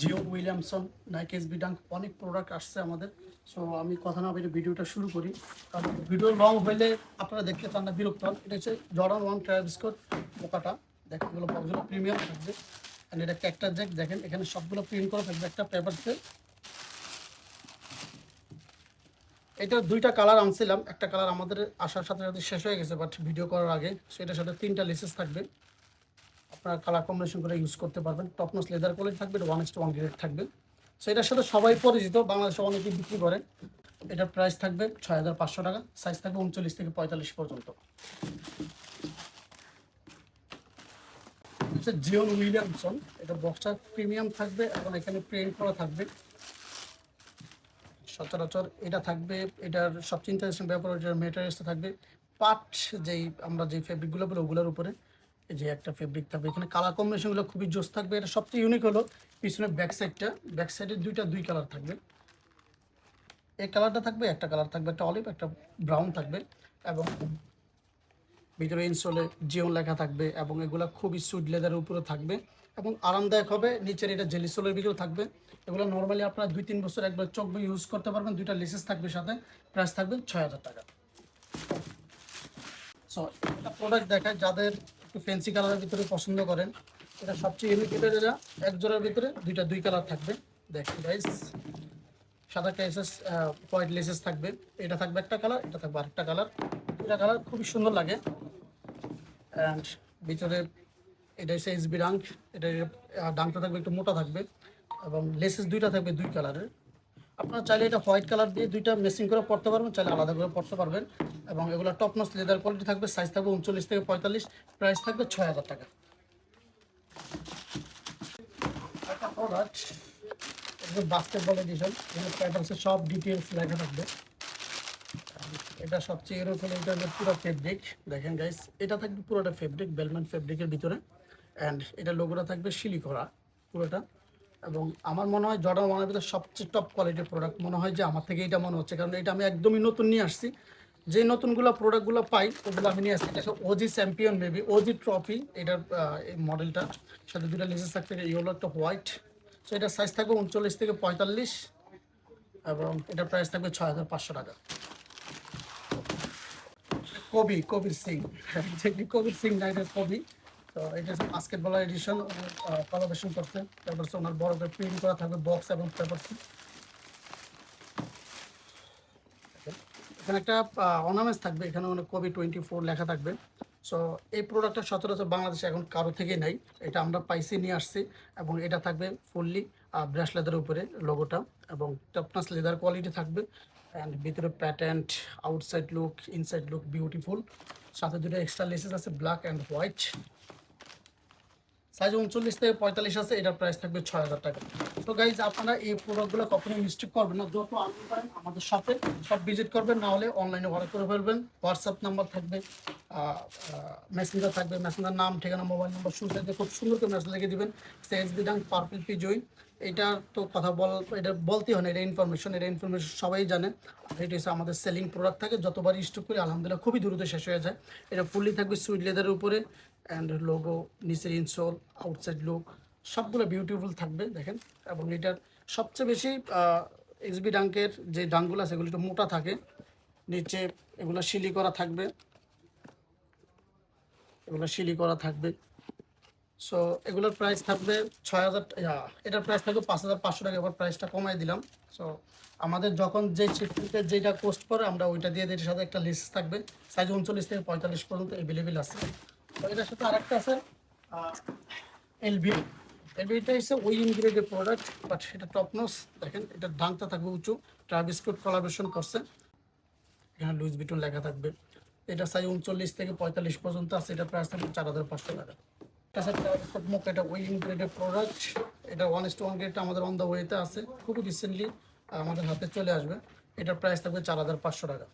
Jio, Williamson Nike এস বিডাঙ্ক অনেক প্রোডাক্ট আসছে আমাদের। সো আমি কথা না বলে ভিডিওটা শুরু করি। কারণ ভিডিও লং হলে আপনারা দেখতে চান না, বিরক্ত হন। এটা হচ্ছে জর্ডান ওয়ান ট্রাইবিস্কোট পোকাটা। দেখেন, এগুলো বক্সগুলো প্রিমিয়াম থাকবে। অ্যান্ড এটা ক্যাক্টার জ্যাক দেখেন, এখানে সবগুলো প্রিন্ট করা থাকবে একটা পেপারসে এটা দুইটা কালার আনছিলাম। একটা কালার আমাদের আসার সাথে সাথে শেষ হয়ে গেছে বাট ভিডিও করার আগে। সেটার সাথে তিনটা লেসেস থাকবে। আপনারা কালার কম্বিনেশন করে ইউজ করতে পারবেন। টপনস লেদার কোয়ালিটি থাকবে, এটা ওয়ান ওয়ান গ্রেড থাকবে। সো এটার সাথে সবাই পরিচিত, বাংলাদেশে অনেকেই বিক্রি করে। এটার প্রাইস থাকবে ছয় হাজার পাঁচশো টাকা সাইজ থাকবে উনচল্লিশ থেকে পঁয়তাল্লিশ পর্যন্ত। জিওন উইলিয়ামসন এটা বক্সটা প্রিমিয়াম থাকবে এবং এখানে প্রিন্ট করা থাকবে। সচরাচর এটা থাকবে, এটার সবচেয়ে ইন্টারেস্টিং ব্যাপার এটার মেটেরিয়ালসটা থাকবে। পাট যেই, আমরা যে ফেব্রিকগুলো বলি, ওগুলোর উপরে। যে একটা ফেব্রিক থাকবে। এখানে কালার কম্বিনেশনগুলো খুবই জোস থাকবে। এটা সবচেয়ে ইউনিক হলো পিছনে ব্যাক সাইডটা ব্যাক সাইডে দুইটা, দুই কালার থাকবে। এই কালারটা থাকবে, একটা কালার থাকবে, একটা অলিভ একটা ব্রাউন থাকবে এবং ভিতরে ইনসোলে জিওন লেখা থাকবে এবং এগুলো খুবই সুইট লেদারের উপরে থাকবে এবং আরামদায়ক হবে। নিচের এটা জেলি সোলের ভিতরে থাকবে। এগুলো নর্মালি আপনারা দুই, তিন বছর একবার চোখ ইউজ করতে পারবেন। দুইটা লেসেস থাকবে সাথে। প্রাইস থাকবে ছয় হাজার টাকা। সো এটা প্রোডাক্ট দেখায়। যাদের একটু ফ্যান্সি কালারের ভিতরে পছন্দ করেন। এটা সবচেয়ে ইউনিক এটা যেটা, এক জোড়ার ভিতরে দুইটা, দুই কালার থাকবে। দেখুন গাইস সাদা কেসেস হোয়াইট লেসেস থাকবে। এটা থাকবে একটা কালার এটা থাকবে আরেকটা কালার এটা কালার খুবই সুন্দর লাগে। অ্যান্ড ভিতরে এটা হচ্ছে এসবি ডাঙ্ক এটা ডাঙ্কটা থাকবে একটু মোটা থাকবে। এবং লেসেস দুইটা থাকবে দুই কালারের আপনারা চাইলে এটা হোয়াইট কালার দিয়ে দুইটা মেসিং করে পড়তে পারবেন, চাইলে আলাদা করে পড়তে পারবেন। এবং এগুলো টপ নস লেদার কোয়ালিটি থাকবে সাইজ থাকবে উনচল্লিশ থেকে পঁয়তাল্লিশ প্রাইস থাকবে ছয় হাজার টাকা। বাস্কেটবল এডিশন এখানে সব ডিটেলস লেখা থাকবে। এটা সবচেয়ে এরকম এটা পুরো ফেব্রিক দেখেন গাইস এটা থাকবে পুরোটা ফেব্রিক বেলমেন্ট ফেব্রিকের ভিতরে। অ্যান্ড এটা লোগোটা থাকবে শিলি করা পুরোটা। এবং আমার মনে হয় জর্ডান ওয়ানের ভিতরে সবচেয়ে টপ কোয়ালিটির প্রোডাক্ট মনে হয় যে আমার থেকে এটা মনে হচ্ছে। কারণ এটা আমি একদমই নতুন নিয়ে আসছি। যে নতুনগুলো প্রোডাক্টগুলো পাই, ওগুলো আমি নিয়ে আসছি। এটা OG champion baby OG trophy এটার এই মডেলটা সাথে দুটো লেসেস থাকবে ইয়েলো একটা হোয়াইট সো এটার সাইজ থাকবে উনচল্লিশ থেকে পঁয়তাল্লিশ এবং এটার প্রাইস থাকবে ছয় হাজার পাঁচশো টাকা। কবি, কবির সিং। একজাক্টলি কবির সিং না কবি। তো এটা হচ্ছে বাস্কেটবল এডিশন কলাবেশন করছে। তারপর হচ্ছে ওনার বড় করে প্রিন্ট করা থাকবে বক্স এবং পেপার এখানে একটা অর্নামেন্টস থাকবে, এখানে অনেক কবি টোয়েন্টি ফোর লেখা থাকবে। সো এই প্রোডাক্টটা সচরাচর বাংলাদেশে এখন কারও থেকেই নাই। এটা আমরা পাইসি নিয়ে আসছি, এবং এটা থাকবে ফুললি ব্রাশ লেদারের উপরে লোগোটা এবং টপনাস লেদার কোয়ালিটি থাকবে অ্যান্ড ভিতরে patent outside look inside look beautiful সাথে দুটো এক্সট্রা লেসেস আছে ব্ল্যাক অ্যান্ড হোয়াইট সাইজ উনচল্লিশ থেকে পঁয়তাল্লিশ আছে, এটার প্রাইস থাকবে ছয় হাজার টাকা। তো গাইজ আপনারা এই প্রোডাক্টগুলো কখনোই মিস্টেক করবেন না, যত আনতে পারেন আমাদের সাথে, সব ভিজিট করবেন, না হলে অনলাইনে অর্ডার করে ফেলবেন। হোয়াটসঅ্যাপ নাম্বার থাকবে মেসেঞ্জার থাকবে মেসেঞ্জার নাম, ঠিকানা মোবাইল নাম্বার শুরু থাকবে খুব সুন্দর করে মেসেজ লিখে দিবেন। সেন্স দিডাং পার্পল পি এটা তো কথা বল, এটা বলতেই হয় না, এটা ইনফরমেশন এটা ইনফরমেশন সবাই জানে। এটা হচ্ছে আমাদের সেলিং প্রোডাক্ট থাকে, যতবার স্টক করি, আলহামদুলিল্লাহ খুবই দ্রুত শেষ হয়ে যায়। এটা ফুললি থাকবে সুইট লেদারের উপরে অ্যান্ড লোগো নিচের ইনসোল আউটসাইড লুক সবগুলো বিউটিফুল থাকবে, দেখেন। এবং এটার সবচেয়ে বেশি এসবি ডাঙ্কের যে ডাঙ্কগুলো আছে, এগুলো একটু মোটা থাকে। নিচে এগুলো শিলি করা থাকবে। এগুলো শিলি করা থাকবে। সো এগুলোর প্রাইস থাকবে ছয় হাজার এটার প্রাইস থাকবে পাঁচ হাজার পাঁচশো টাকা। এবার প্রাইসটা কমাই দিলাম। সো আমাদের যখন যে চিপটিতে যেটা কোস্ট করে আমরা ওইটা দিয়ে এটার সাথে একটা লিস্ট থাকবে। সাইজ উনচল্লিশ থেকে পঁয়তাল্লিশ পর্যন্ত অ্যাভেলেবেল আছে। তো এটার সাথে আরেকটা আছে এলবি এলবিটা হচ্ছে ওই ইনগ্রেডের প্রোডাক্ট বাট এটা টপনোস দেখেন এটা দামটা থাকবে উঁচু। ট্রাভিস্কুট কলাবেশন করছে। এখানে লুইস বিটন লেখা থাকবে। এটা সাইজ উনচল্লিশ থেকে পঁয়তাল্লিশ পর্যন্ত আছে এটা প্রাইস থাকবে চার হাজার পাঁচশো টাকা। এটা প্রোডাক্ট এটা ওয়ান টু আমাদের অন ওয়েতে রিসেন্টলি আমাদের হাতে চলে আসবে। এটার প্রাইস থাকবে চার হাজার পাঁচশো টাকা।